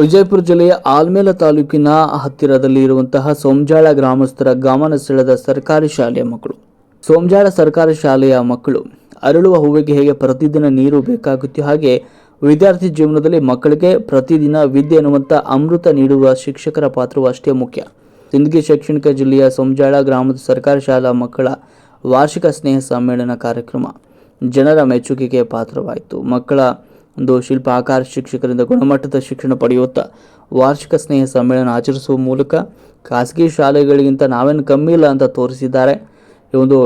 ವಿಜಯಪುರ ಜಿಲ್ಲೆಯ ಆಲ್ಮೇಲ ತಾಲೂಕಿನ ಹತ್ತಿರದಲ್ಲಿ ಇರುವಂತಹ ಸೋಮಜಾಳ ಗ್ರಾಮಸ್ಥರ ಗಮನ ಸೆಳೆದ ಸರ್ಕಾರಿ ಶಾಲೆಯ ಮಕ್ಕಳು. ಸೋಮಜಾಳ ಸರ್ಕಾರಿ ಶಾಲೆಯ ಮಕ್ಕಳು. ಅರಳುವ ಹೂವಿಗೆ ಹೇಗೆ ಪ್ರತಿದಿನ ನೀರು ಬೇಕಾಗುತ್ತೆ ಹಾಗೆ ವಿದ್ಯಾರ್ಥಿ ಜೀವನದಲ್ಲಿ ಮಕ್ಕಳಿಗೆ ಪ್ರತಿದಿನ ವಿದ್ಯೆ ಎನ್ನುವಂಥ ಅಮೃತ ನೀಡುವ ಶಿಕ್ಷಕರ ಪಾತ್ರವು ಅಷ್ಟೇ ಮುಖ್ಯ. ಸಿಂದಗಿ ಶೈಕ್ಷಣಿಕ ಜಿಲ್ಲೆಯ ಸೋಮಜಾಳ ಗ್ರಾಮದ ಸರ್ಕಾರಿ ಶಾಲಾ ಮಕ್ಕಳ ವಾರ್ಷಿಕ ಸ್ನೇಹ ಸಮ್ಮೇಳನ ಕಾರ್ಯಕ್ರಮ ಜನರ ಮೆಚ್ಚುಗೆಗೆ ಪಾತ್ರವಾಯಿತು. ಮಕ್ಕಳ ಒಂದು ಶಿಲ್ಪ ಆಕಾರ ಶಿಕ್ಷಕರಿಂದ ಗುಣಮಟ್ಟದ ಶಿಕ್ಷಣ ಪಡೆಯುತ್ತಾ ವಾರ್ಷಿಕ ಸ್ನೇಹ ಸಮ್ಮೇಳನ ಆಚರಿಸುವ ಮೂಲಕ ಖಾಸಗಿ ಶಾಲೆಗಳಿಗಿಂತ ನಾವೇನು ಕಮ್ಮಿ ಇಲ್ಲ ಅಂತ ತೋರಿಸಿದ್ದಾರೆ. ಈ ಒಂದು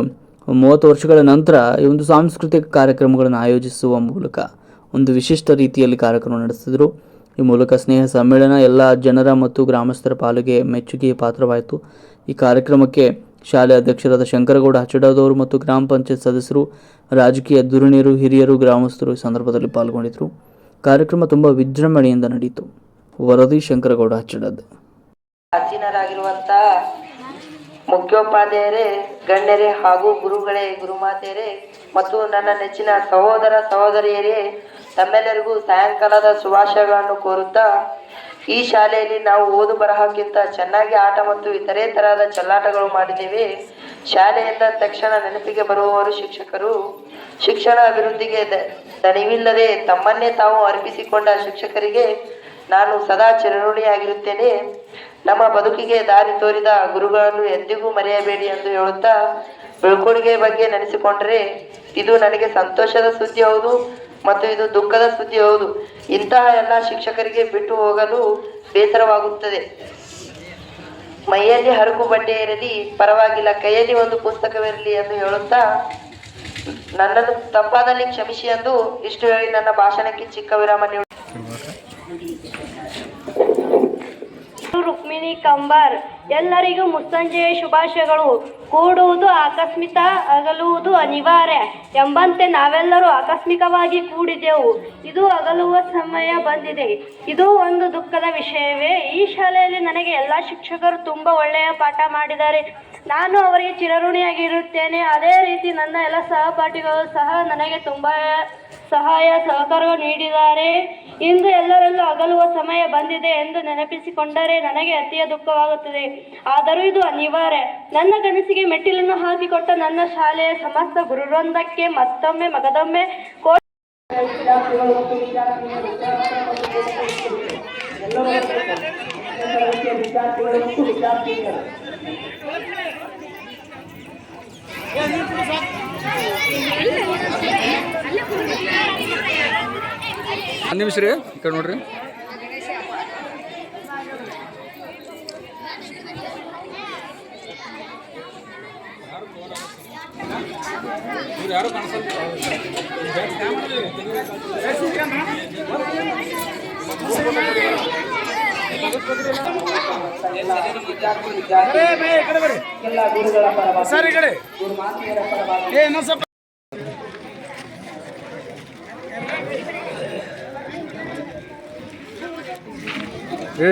ಮೂವತ್ತು ವರ್ಷಗಳ ನಂತರ ಈ ಒಂದು ಸಾಂಸ್ಕೃತಿಕ ಕಾರ್ಯಕ್ರಮಗಳನ್ನು ಆಯೋಜಿಸುವ ಮೂಲಕ ಒಂದು ವಿಶಿಷ್ಟ ರೀತಿಯಲ್ಲಿ ಕಾರ್ಯಕ್ರಮ ನಡೆಸಿದರು. ಈ ಮೂಲಕ ಸ್ನೇಹ ಸಮ್ಮೇಳನ ಎಲ್ಲ ಜನರ ಮತ್ತು ಗ್ರಾಮಸ್ಥರ ಪಾಲಿಗೆ ಮೆಚ್ಚುಗೆಯ ಪಾತ್ರವಾಯಿತು. ಈ ಕಾರ್ಯಕ್ರಮಕ್ಕೆ ಶಾಲೆ ಅಧ್ಯಕ್ಷರಾದ ಶಂಕರಗೌಡ ಹಚ್ಚಡದವರು ಮತ್ತು ಗ್ರಾಮ ಪಂಚಾಯತ್ ಸದಸ್ಯರು, ರಾಜಕೀಯ ಧುರಣಿಯರು, ಹಿರಿಯರು, ಗ್ರಾಮಸ್ಥರು ಈ ಸಂದರ್ಭದಲ್ಲಿ ಪಾಲ್ಗೊಂಡಿದ್ದರು. ಕಾರ್ಯಕ್ರಮ ತುಂಬ ವಿಜೃಂಭಣೆಯಿಂದ ನಡೆಯಿತು. ವರದಿ ಶಂಕರಗೌಡ ಹಚ್ಚಡದ್ ಪ್ರಾಚೀನರಾಗಿರುವಂತಹ ಮುಖ್ಯೋಪಾಧ್ಯಾಯರೇ, ಗಣ್ಯರೇ ಹಾಗೂ ಗುರುಗಳೇ, ಗುರುಮಾತೆಯರೇ ಮತ್ತು ನನ್ನ ನೆಚ್ಚಿನ ಸಹೋದರ ಸಹೋದರಿಯರೇ, ತಮ್ಮೆಲ್ಲರಿಗೂ ಸಾಯಂಕಾಲದ ಶುಭಾಶಯಗಳನ್ನು ಕೋರುತ್ತಾ ಈ ಶಾಲೆಯಲ್ಲಿ ನಾವು ಓದು ಬರಹಕ್ಕಿಂತ ಚೆನ್ನಾಗಿ ಆಟ ಮತ್ತು ಇತರೆ ತರಹದ ಚಲ್ಲಾಟಗಳು ಮಾಡಿದ್ದೇವೆ. ಶಾಲೆಯಿಂದ ತಕ್ಷಣ ನೆನಪಿಗೆ ಬರುವವರು ಶಿಕ್ಷಕರು. ಶಿಕ್ಷಣ ಅಭಿವೃದ್ಧಿಗೆ ದಣಿವಿಲ್ಲದೆ ತಮ್ಮನ್ನೇ ತಾವು ಅರ್ಪಿಸಿಕೊಂಡ ಶಿಕ್ಷಕರಿಗೆ ನಾನು ಸದಾ ಚಿರಋಣಿಯಾಗಿರುತ್ತೇನೆ. ನಮ್ಮ ಬದುಕಿಗೆ ದಾರಿ ತೋರಿದ ಗುರುಗಳನ್ನು ಎಂದಿಗೂ ಮರೆಯಬೇಡಿ ಎಂದು ಹೇಳುತ್ತಾ ಬೀಳ್ಕೊಡುಗೆ ಬಗ್ಗೆ ನೆನೆಸಿಕೊಂಡರೆ ಇದು ನನಗೆ ಸಂತೋಷದ ಸುದ್ದಿ ಹೌದು. ಮತ್ತು ಇದು ದುಃಖದ ಸುದ್ದಿ ಹೌದು. ಇಂತಹ ಎಲ್ಲ ಶಿಕ್ಷಕರಿಗೆ ಬಿಟ್ಟು ಹೋಗಲು ಬೇಸರವಾಗುತ್ತದೆ. ಮೈಯಲ್ಲಿ ಹರಕು ಬಟ್ಟೆ ಇರಲಿ, ಪರವಾಗಿಲ್ಲ, ಕೈಯಲ್ಲಿ ಒಂದು ಪುಸ್ತಕವಿರಲಿ ಎಂದು ಹೇಳುತ್ತಾ, ನನ್ನನ್ನು ತಪ್ಪಾದಲ್ಲಿ ಕ್ಷಮಿಸಿ ಎಂದು ಇಷ್ಟು ಹೇಳಿ ನನ್ನ ಭಾಷಣಕ್ಕೆ ಚಿಕ್ಕ ವಿರಾಮ ನೀಡು ಕಂಬಾರ್. ಎಲ್ಲರಿಗೂ ಮುಸ್ಸಂಜೆಯ ಶುಭಾಶಯಗಳು. ಕೂಡುವುದು ಆಕಸ್ಮಿಕ, ಅಗಲುವುದು ಅನಿವಾರ್ಯ ಎಂಬಂತೆ ನಾವೆಲ್ಲರೂ ಆಕಸ್ಮಿಕವಾಗಿ ಕೂಡಿದೆವು. ಇದು ಅಗಲುವ ಸಮಯ ಬಂದಿದೆ. ಇದು ಒಂದು ದುಃಖದ ವಿಷಯವೇ. ಈ ಶಾಲೆಯಲ್ಲಿ ನನಗೆ ಎಲ್ಲ ಶಿಕ್ಷಕರು ತುಂಬ ಒಳ್ಳೆಯ ಪಾಠ ಮಾಡಿದ್ದಾರೆ. ನಾನು ಅವರಿಗೆ ಚಿರಋಣಿಯಾಗಿರುತ್ತೇನೆ. ಅದೇ ರೀತಿ ನನ್ನ ಎಲ್ಲ ಸಹಪಾಠಿಗಳು ಸಹ ನನಗೆ ತುಂಬ ಸಹಾಯ, ಸಹಕಾರ ನೀಡಿದ್ದಾರೆ. ಇಂದು ಎಲ್ಲರಲ್ಲೂ ಅಗಲುವ ಸಮಯ ಬಂದಿದೆ ಎಂದು ನೆನಪಿಸಿಕೊಂಡರೆ ನನಗೆ ಅತಿಯ ದುಃಖವಾಗುತ್ತದೆ. ಆದರೂ ಇದು ಅನಿವಾರ್ಯ. ನನ್ನ ಕನಸಿಗೆ ಮೆಟ್ಟಿಲನ್ನು ಹಾಕಿಕೊಟ್ಟ ನನ್ನ ಶಾಲೆಯ ಸಮಸ್ತ ಗುರುವೃಂದಕ್ಕೆ ಮತ್ತೊಮ್ಮೆ ಮಗದೊಮ್ಮೆ ಕೋ ಒಂದು ನಿಮಿಷ ರೀ ಈ ಕಡೆ ನೋಡ್ರಿ. ಯಾರು ಸರಿ ಕಡೆ. ಏನು ಸ್ವಲ್ಪ. ಏ